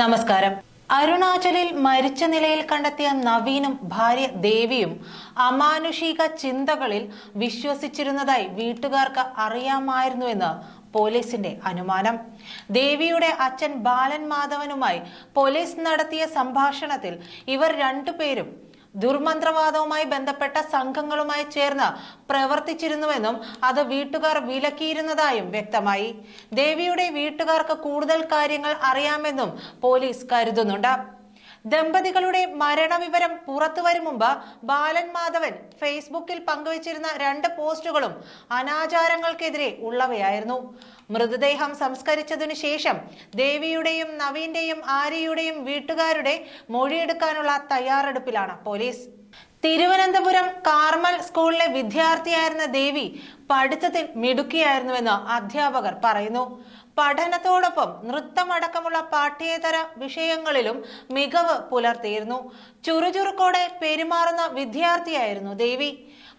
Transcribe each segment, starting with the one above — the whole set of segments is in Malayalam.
നമസ്കാരം. അരുണാചലിൽ മരിച്ച നിലയിൽ കണ്ടെത്തിയ നവീനും ഭാര്യ ദേവിയും അമാനുഷിക ചിന്തകളിൽ വിശ്വസിച്ചിരുന്നതായി വീട്ടുകാർക്ക് അറിയാമായിരുന്നുവെന്ന് പോലീസിന്റെ അനുമാനം. ദേവിയുടെ അച്ഛൻ ബാലൻ മാധവനുമായി പോലീസ് നടത്തിയ സംഭാഷണത്തിൽ ഇവർ രണ്ടുപേരും ദുർമന്ത്രവാദവുമായി ബന്ധപ്പെട്ട സംഘങ്ങളുമായി ചേർന്ന് പ്രവർത്തിച്ചിരുന്നുവെന്നും അത് വീട്ടുകാർ വിലക്കിയിരുന്നതായും വ്യക്തമായി. ദേവിയുടെ വീട്ടുകാർക്ക് കൂടുതൽ കാര്യങ്ങൾ അറിയാമെന്നും പോലീസ് കരുതുന്നുണ്ട്. ദമ്പതികളുടെ മരണവിവരം പുറത്തു വരും മുമ്പ് ബാലൻ മാധവൻ ഫേസ്ബുക്കിൽ പങ്കുവച്ചിരുന്ന രണ്ട് പോസ്റ്റുകളും അനാചാരങ്ങൾക്കെതിരെ ഉള്ളവയായിരുന്നു. മൃതദേഹം സംസ്കരിച്ചതിനു ശേഷം ദേവിയുടെയും നവീന്റെയും ആര്യയുടെയും വീട്ടുകാരുടെ മൊഴിയെടുക്കാനുള്ള തയ്യാറെടുപ്പിലാണ് പോലീസ്. തിരുവനന്തപുരം കാർമൽ സ്കൂളിലെ വിദ്യാർത്ഥിയായിരുന്ന ദേവി പഠിത്തത്തിൽ മിടുക്കിയായിരുന്നുവെന്ന് അധ്യാപകർ പറയുന്നു. പഠനത്തോടൊപ്പം നൃത്തമടക്കമുള്ള പാഠ്യേതര വിഷയങ്ങളിലും മികവ് പുലർത്തിയിരുന്നു. ചുറുചുറുക്കോടെ പെരുമാറുന്ന വിദ്യാർത്ഥിയായിരുന്നു ദേവി.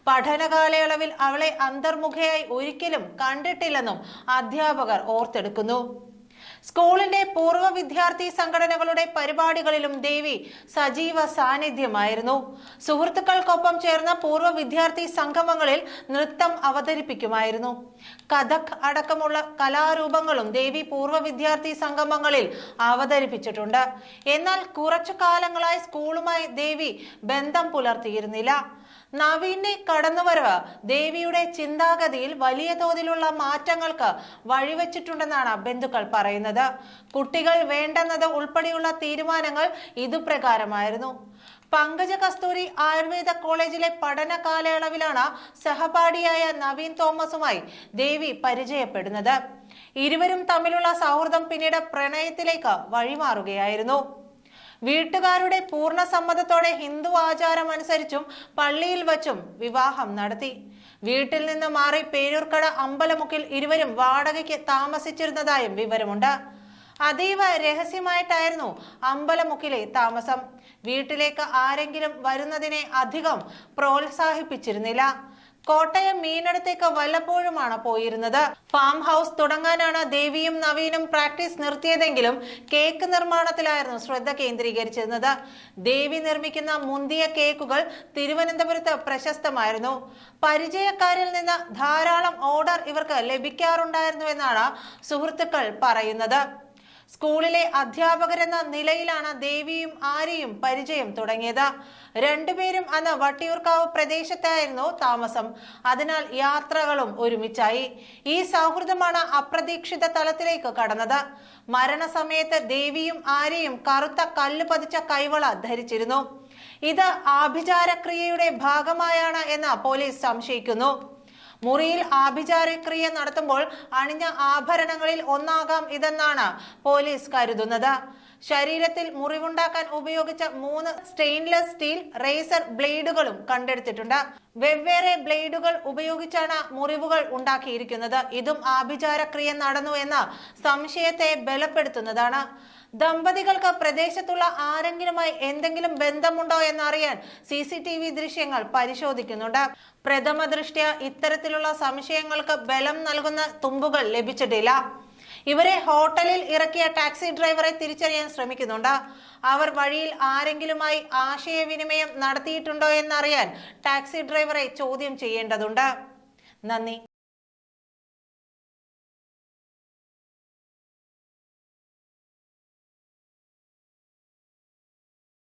പഠനകാലയളവിൽ അവളെ അന്തർമുഖയായി ഒരിക്കലും കണ്ടിട്ടില്ലെന്നും അധ്യാപകർ ഓർത്തെടുക്കുന്നു. സ്കൂളിന്റെ പൂർവ വിദ്യാർത്ഥി സംഘടനകളുടെ പരിപാടികളിലും ദേവി സജീവ സാന്നിധ്യമായിരുന്നു. സുഹൃത്തുക്കൾക്കൊപ്പം ചേർന്ന പൂർവ വിദ്യാർത്ഥി സംഗമങ്ങളിൽ നൃത്തം അവതരിപ്പിക്കുമായിരുന്നു. കഥക് അടക്കമുള്ള കലാരൂപങ്ങളും ദേവി പൂർവ വിദ്യാർത്ഥി സംഗമങ്ങളിൽ അവതരിപ്പിച്ചിട്ടുണ്ട്. എന്നാൽ കുറച്ചു കാലങ്ങളായി സ്കൂളുമായി ദേവി ബന്ധം പുലർത്തിയിരുന്നില്ല. നവീന്റെ കടന്നുവരവ് ദേവിയുടെ ചിന്താഗതിയിൽ വലിയ തോതിലുള്ള മാറ്റങ്ങൾക്ക് വഴിവെച്ചിട്ടുണ്ടെന്നാണ് ബന്ധുക്കൾ പറയുന്നത്. കുട്ടികൾ വേണ്ടെന്നത് ഉൾപ്പെടെയുള്ള തീരുമാനങ്ങൾ ഇതുപ്രകാരമായിരുന്നു പങ്കജ കസ്തൂരി ആയുർവേദ കോളേജിലെ പഠന കാലയളവിലാണ് സഹപാഠിയായ നവീൻ തോമസുമായി ദേവി പരിചയപ്പെടുന്നത്. ഇരുവരും തമ്മിലുള്ള സൗഹൃദം പിന്നീട് പ്രണയത്തിലേക്ക് വഴിമാറുകയായിരുന്നു. വീട്ടുകാരുടെ പൂർണ സമ്മതത്തോടെ ഹിന്ദു ആചാരം അനുസരിച്ചും പള്ളിയിൽ വച്ചും വിവാഹം നടത്തി. വീട്ടിൽ നിന്ന് മാറി പേരൂർക്കട അമ്പലമുക്കിൽ ഇരുവരും വാടകയ്ക്ക് താമസിച്ചിരുന്നതായും വിവരമുണ്ട്. അതീവ രഹസ്യമായിട്ടായിരുന്നു അമ്പലമുക്കിലെ താമസം. വീട്ടിലേക്ക് ആരെങ്കിലും വരുന്നതിനെ അധികം പ്രോത്സാഹിപ്പിച്ചിരുന്നില്ല. കോട്ടയം മീനടത്തേക്ക് വല്ലപ്പോഴുമാണ് പോയിരുന്നത്. ഫാം ഹൗസ് തുടങ്ങാനാണ് ദേവിയും നവീനും പ്രാക്ടീസ് നിർത്തിയതെങ്കിലും കേക്ക് നിർമ്മാണത്തിലായിരുന്നു ശ്രദ്ധ കേന്ദ്രീകരിച്ചിരുന്നത്. ദേവി നിർമ്മിക്കുന്ന മുന്തിയ കേക്കുകൾ തിരുവനന്തപുരത്ത് പ്രശസ്തമായിരുന്നു. പരിചയക്കാരിൽ നിന്ന് ധാരാളം ഓർഡർ ഇവർക്ക് ലഭിക്കാറുണ്ടായിരുന്നുവെന്നാണ് സുഹൃത്തുക്കൾ പറയുന്നത്. സ്കൂളിലെ അധ്യാപകരെന്ന നിലയിലാണ് ദേവിയും ആര്യയും പരിചയം തുടങ്ങിയത്. രണ്ടുപേരും അന്ന് വട്ടിയൂർക്കാവ് പ്രദേശത്തായിരുന്നു താമസം. അതിനാൽ യാത്രകളും ഒരുമിച്ചായി. ഈ സൗഹൃദമാണ് അപ്രതീക്ഷിത തലത്തിലേക്ക് കടന്നത്. മരണസമയത്ത് ദേവിയും ആര്യയും കറുത്ത കല്ല് പതിച്ച കൈവള ധരിച്ചിരുന്നു. ഇത് ആഭിചാരക്രിയയുടെ ഭാഗമായാണ് എന്ന് പോലീസ് സംശയിക്കുന്നു. മുറിയിൽ ആഭിചാരക്രിയ നടത്തുമ്പോൾ അണിഞ്ഞ ആഭരണങ്ങളിൽ ഒന്നാകാം ഇതെന്നാണ് പോലീസ് കരുതുന്നത്. ശരീരത്തിൽ മുറിവുണ്ടാക്കാൻ ഉപയോഗിച്ച മൂന്ന് സ്റ്റെയിൻലെസ് സ്റ്റീൽ റേസർ ബ്ലേഡുകളും കണ്ടെടുത്തിട്ടുണ്ട്. വെവ്വേറെ ബ്ലേഡുകൾ ഉപയോഗിച്ചാണ് മുറിവുകൾ ഉണ്ടാക്കിയിരിക്കുന്നത്. ഇതും ആഭിചാരക്രിയ നടന്നു എന്ന സംശയത്തെ ബലപ്പെടുത്തുന്നതാണ്. ദമ്പതികൾക്ക് പ്രദേശത്തുള്ള ആരെങ്കിലുമായി എന്തെങ്കിലും ബന്ധമുണ്ടോ എന്നറിയാൻ സി സി ടി വി ദൃശ്യങ്ങൾ പരിശോധിക്കുന്നുണ്ട് പ്രഥമ ദൃഷ്ട്യ ഇത്തരത്തിലുള്ള സംശയങ്ങൾക്ക് ബലം നൽകുന്ന തുമ്പുകൾ ലഭിച്ചിട്ടില്ല. ഇവരെ ഹോട്ടലിൽ ഇറക്കിയ ടാക്സി ഡ്രൈവറെ തിരിച്ചറിയാൻ ശ്രമിക്കുന്നുണ്ട് അവർ വഴിയിൽ ആരെങ്കിലുമായി ആശയവിനിമയം നടത്തിയിട്ടുണ്ടോ എന്നറിയാൻ ടാക്സി ഡ്രൈവറെ ചോദ്യം ചെയ്യേണ്ടതുണ്ട്. നന്ദി.